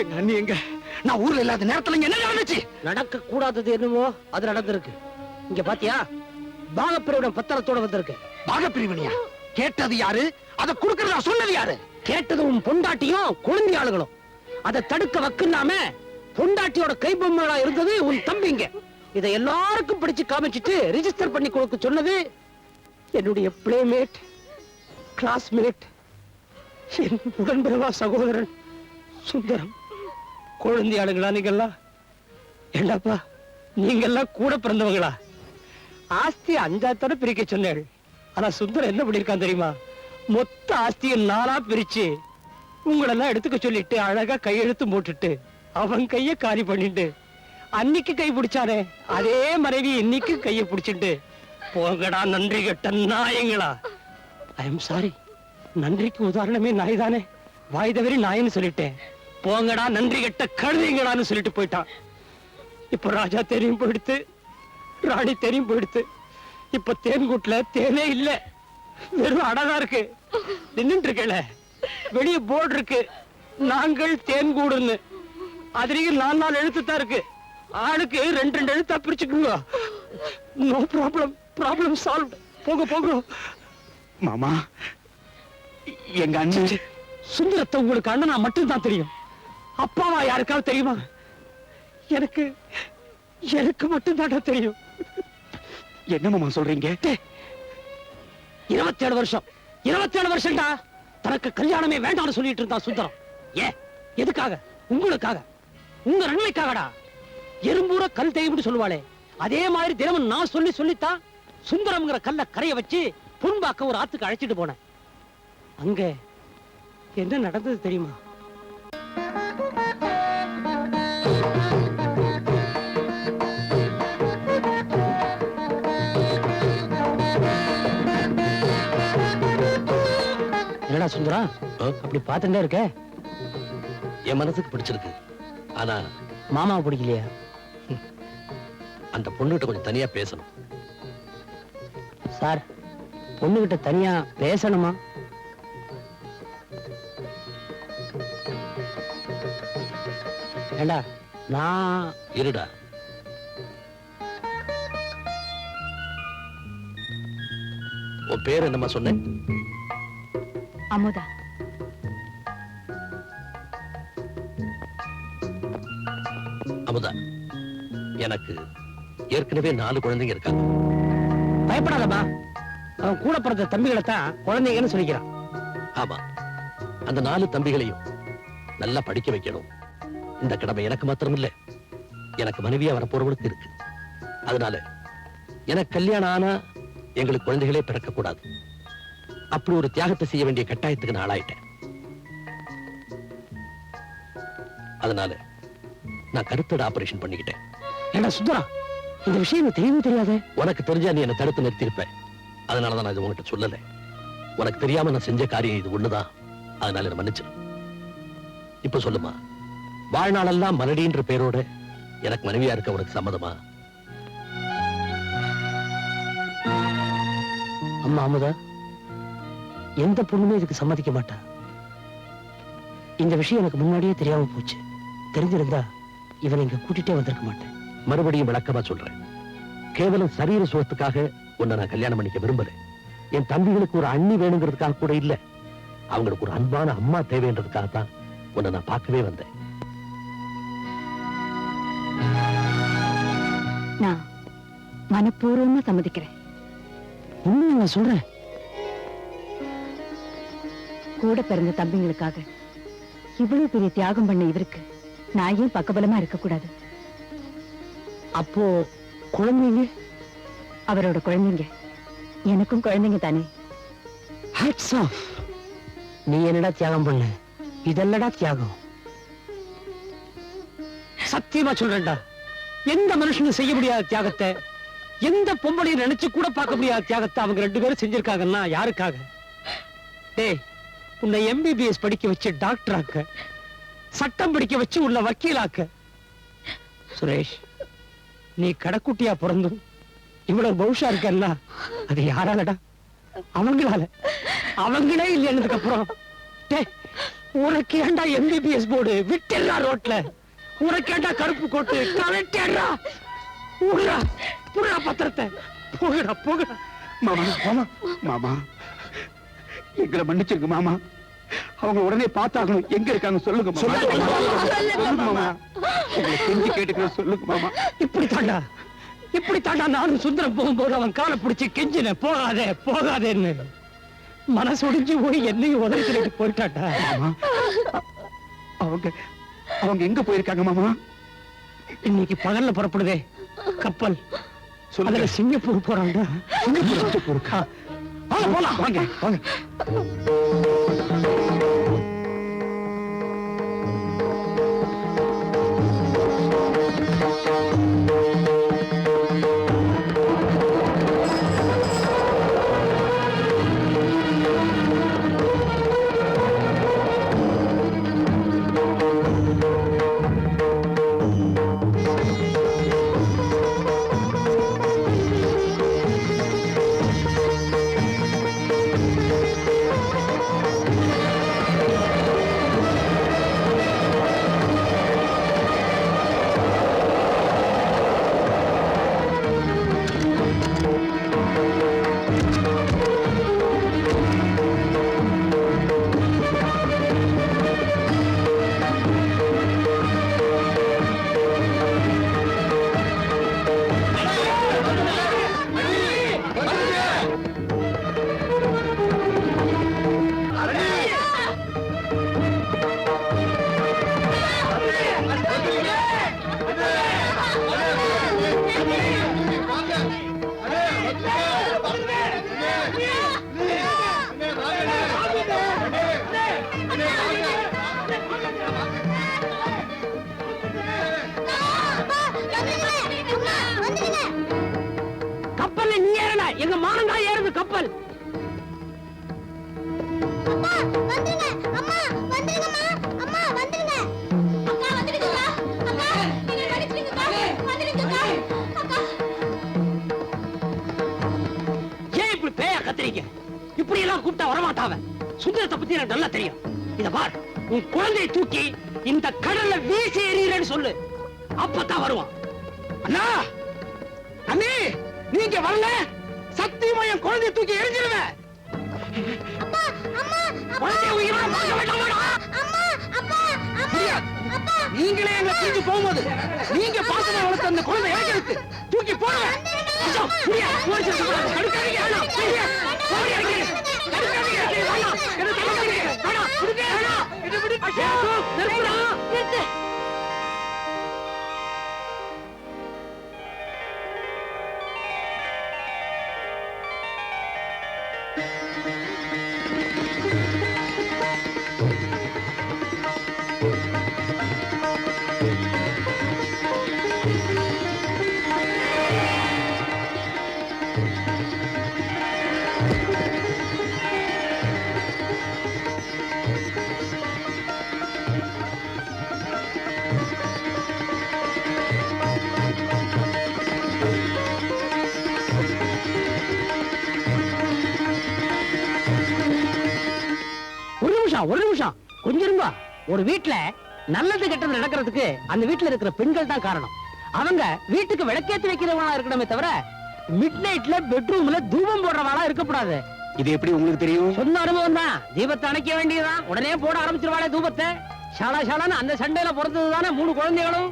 எங்க அண்ணி எங்க? நான் ஊர்ல இல்லாத நேரத்துல இங்க என்ன நடந்துச்சு? நடக்க கூடாதது என்னவோ அது நடந்திருக்கு. இங்க பாத்தியா? பாகப்பிரிவிடம் பத்திரத்தோட வந்திருக்கு பாகப்பிரிவினையா? கேட்டது யாரு? அதை கொடுக்கறதா சொன்னது யாரு? கேட்டது உன் பொண்டாட்டியும் குழந்தை ஆளுகளும் அதை தடுக்க வக்குனாம பொண்டாட்டியோட கைபொம்மலா இருந்தது உன் தம்பிங்க இதை எல்லாருக்கும் படிச்சு காமிச்சிட்டு ரிஜிஸ்டர் பண்ணி கொடுக்க சொன்னது என்னுடைய பிளேமேட் கிளாஸ்மேட் என் உடன்பிறவா சகோதரன். சுந்தரம் குழந்தை ஆளுங்களா நீங்கெல்லாம் ஏண்டாப்பா நீங்கெல்லாம் கூட பிறந்தவங்களா? ஆஸ்தி அஞ்சாத்தோட பிரிக்க சொன்னேன் ஆனா சுந்தரம் என்ன பண்ணிருக்கான் தெரியுமா? மொத்த ஆஸ்தியை நாளா பிரிச்சு உங்களெல்லாம் எடுத்துக்க சொல்லிட்டு அழகா கையெழுத்து போட்டுட்டு அவன் கைய காலி பண்ணிட்டு அன்னைக்கு கை பிடிச்சானே அதே மனைவி இன்னைக்கு கைய பிடிச்சிட்டு போங்கடா நன்றி கெட்ட நாயங்களா. ஐ எம் சாரி நன்றிக்கு உதாரணமே நாய் தானே வாய் தவறி நாயின்னு சொல்லிட்டேன். போங்கடா நன்றி கெட்ட கழுதைங்களான்னு சொல்லிட்டு போயிட்டான். இப்ப ராஜா தெரியும் போயிடுத்து ராணி தெரியும் போயிடுத்து. இப்ப தேன்கூட்டுல தேனே இல்ல. வெறும் அடகா இருக்கு. நின்னுட்டு இருக்கல வெளிய போர்டு இருக்கு. நாங்கள் தேன்கூடுன்னு அதுலயும் நாலு நாலு எழுத்து தான் இருக்கு. ஆளுக்கு ரெண்டு ரெண்டு எழுத்தா பிரிச்சுக்குங்க. நோ ப்ராப்ளம் ப்ராப்ளம் சால்வ் போங்க போங்க. மாமா எங்க அண்ணன் சுந்தரத்தை உங்களுக்கு அண்ணனா மட்டும்தான் தெரியும். அப்பாவா யாருக்காவது தெரியுமா? எனக்கு எனக்கு மட்டும்தான் தெரியும். என்ன மாமா சொல்றீங்க? இருபத்தேழு வருஷம். இருபத்தேழு வருஷம்டா. தனக்கு கல்யாணமே வேண்டாம்னு சொல்லிட்டு இருந்தான் சுந்தரம். ஏ எதுக்காக? உங்களுக்காக. உங்க நன்மைக்காகடா. எறும்பூர கல் தெய்வம்னு சொல்லுவாளே. அதே மாதிரி தினமும் நான் சொல்லி சொல்லித்தான் சுந்தரம்ங்கிற கல்ல கரைய வச்சு புண்பாக்க ஒரு ஆத்துக்கு அழைச்சிட்டு போனேன். அங்க என்ன நடந்தது தெரியுமா? என்னடா சுந்தரா? அப்படி பார்த்துட்டே இருக்க என் மனசுக்கு பிடிச்சிருக்கு. ஆனா மாமாவை பிடிக்கலையா? அந்த பொண்ணுகிட்ட கொஞ்சம் தனியா பேசணும். சார் பொண்ணுகிட்ட தனியா பேசணுமா? ஏண்டா நான் இருடா. உன் பேர் என்னம்மா சொன்னேன்? அமுதா. அமுதா எனக்கு ஏற்கனவே நாலு குழந்தைங்க இருக்காங்க. பயப்படாதம்மா. அவன் கூட பிறந்த தம்பிகளை தான் குழந்தைங்கன்னு சொல்லிக்கிறான். ஆமா அந்த நாலு தம்பிகளையும் நல்லா படிக்க வைக்கணும். இந்த கடமை எனக்கு மாத்திரம் இல்ல எனக்கு மனைவியா வரப்போறவளுக்கு இருக்கு. அதனால எனக்கு கல்யாணம் ஆனா எங்களுக்கு குழந்தைகளே பிறக்க கூடாது அப்படி ஒரு தியாகத்தை செய்ய வேண்டிய கட்டாயத்துக்கு நான் ஆளாயிட்டேன். அதனால நான் கருத்தோட ஆபரேஷன் பண்ணிக்கிட்டேன். ஏண்டா சுந்தரா இந்த விஷயம் எனக்கு தெரியவே தெரியாதே. உனக்கு தெரிஞ்சா நீ என்ன தடுத்து நிறுத்தியிருப்ப. அதனாலதான் நான் இது உன்கிட்ட சொல்லல. உனக்கு தெரியாம நான் செஞ்ச காரியம் இது ஒண்ணுதான் அதனால என்ன மன்னிச்சிரு. இப்ப சொல்லுமா வாழ்நாளெல்லாம் மலடின்ற பேரோட எனக்கு மனைவியா இருக்க உனக்கு சம்மதமா? அம்மா அமுதா. எந்த பொண்ணுமே இதுக்கு சம்மதிக்க மாட்டா. இந்த விஷயம் எனக்கு முன்னாடியே தெரியாம போச்சு. தெரிஞ்சிருந்தா இவனை இங்க கூட்டிட்டே வந்திருக்க மாட்டேன். மறுபடியும் விளக்கமா சொல்றேன். கேவலம் சரீர சுகத்துக்காக உன்னை நான் கல்யாணம் பண்ணிக்க விரும்பல. என் தம்பிகளுக்கு ஒரு அண்ணி வேணுங்கிறதுக்காக கூட இல்ல. அவங்களுக்கு ஒரு அன்பான அம்மா தேவைன்றதுக்காக தான் உன்னை நான் பார்க்கவே வந்தேன். நான் மனப்பூர்வமா சம்மதிக்கிறேன். உண்மையை நான் சொல்றேன் கூட பிறந்த தம்பிங்களுக்காக. இவ்வளவு பெரிய தியாகம் பண்ண இவருக்கு நான் ஏன் பக்கபலமா இருக்கக்கூடாது அப்போ குழந்தைங்க? அவரோட குழந்தைங்க. எனக்கும் குழந்தைங்க தானே. ஹேட்ஸ் ஆஃப் நீ என்னடா தியாகம் பண்ண? இதெல்லடா தியாகம். சத்தியமா சொல்றேன்டா. எந்த மனுஷனும் செய்ய முடியாத தியாகத்தை எந்த பொம்பளையும் நினைச்சு கூட பார்க்க முடியாத தியாகத்தை அவங்க ரெண்டு பேரும் செஞ்சிருக்காங்கன்னா யாருக்காக? டேய் உன்னை எம்பிபிஎஸ் படிக்க வச்சு டாக்டர் ஆக்க சட்டம் படிக்க வச்சு உள்ள வக்கீலாக்க. சுரேஷ் நீ கடைக்குட்டியா பிறந்தும் இவ்வளவு பௌஷா இருக்கல்ல அது யாராலடா? அவங்களால. அவங்களே இல்லைன்னதுக்கு அப்புறம் உனக்கு ஏண்டா எம்பிபிஎஸ் போர்டு விட்டுடா ரோட்ல? உனக்கு ஏண்டா கருப்பு கோட்டு? கலட்டிடுறா ஊடுறா. புடுறா பத்திரத்தை. போகடா போகடா. மாமா மாமா மாமா. எங்களை மன்னிச்சிருங்க மாமா. அவங்க உடனே பார்த்தாகணும். எங்க இருக்காங்க? சொல்லுங்க மாமா. உங்களை செஞ்சு கேட்டுக்கிறேன் சொல்லுங்க மாமா. இப்படி தாண்டா இப்படி தாண்டா நானும் சுந்தரம் போகும்போது அவன் காலை பிடிச்சு கெஞ்சின போகாதே போகாதேன்னு. மனசு ஒடிஞ்சு போய் என்னையும் உதவிட்டு அ- அவங்க அவங்க எங்க போயிருக்காங்க மாமா? இன்னைக்கு பகல்ல புறப்படுதே கப்பல். அதுல சிங்கப்பூர் போறாங்க சிங்கப்பூருக்கா வாங்க போலாம். வாங்க வாங்க. கப்பல்ல நீ ஏறல எங்க மானங்கா ஏறுது கப்பல். ஏன் இப்படி பேயா கத்துறீங்க இப்படி எல்லாம் கூப்பிட்டா வரமாட்டாவ சுந்தரத்தை பத்தி எனக்கு நல்லா தெரியும். இத பார். உன் குழந்தையை தூக்கி இந்த கடல்ல வீசி எறிகிறேன்னு சொல்லு. அப்பதான் வருவான். அண்ணா! அண்ணே! நீங்க வரல? சத்தியமா என் குழந்தையை தூக்கி எரிஞ்சிருவேன். நீங்களே எங்களை தூக்கி போகும்போது நீங்க பாசமா வளர்த்த அந்த குழந்தை இறக்கிறது தூக்கி போடுங்க. ஒரு நிமிஷம். கொஞ்சம் இருங்க ஒரு வீட்ல நல்லது கெட்டது நடக்கிறதுக்கு அந்த வீட்ல இருக்கிற பெண்கள் தான் காரணம். அவங்க வீட்டுக்கு விளக்கேத்தி வைக்கிறவங்களா இருக்கணுமே தவிர மிட் நைட்ல பெட்ரூம்ல தூபம் போடுறவாளா இருக்கக்கூடாது. இது எப்படி உங்களுக்கு தெரியும்? சொன்ன அனுபவம் தான். தீபத்தை அணைக்க வேண்டியதுதான். உடனே போட ஆரம்பிச்சிருவாளே தூபத்தை. ஷாலா ஷாலான்னு அந்த சண்டையில பிறந்தது தானே மூணு குழந்தைகளும்?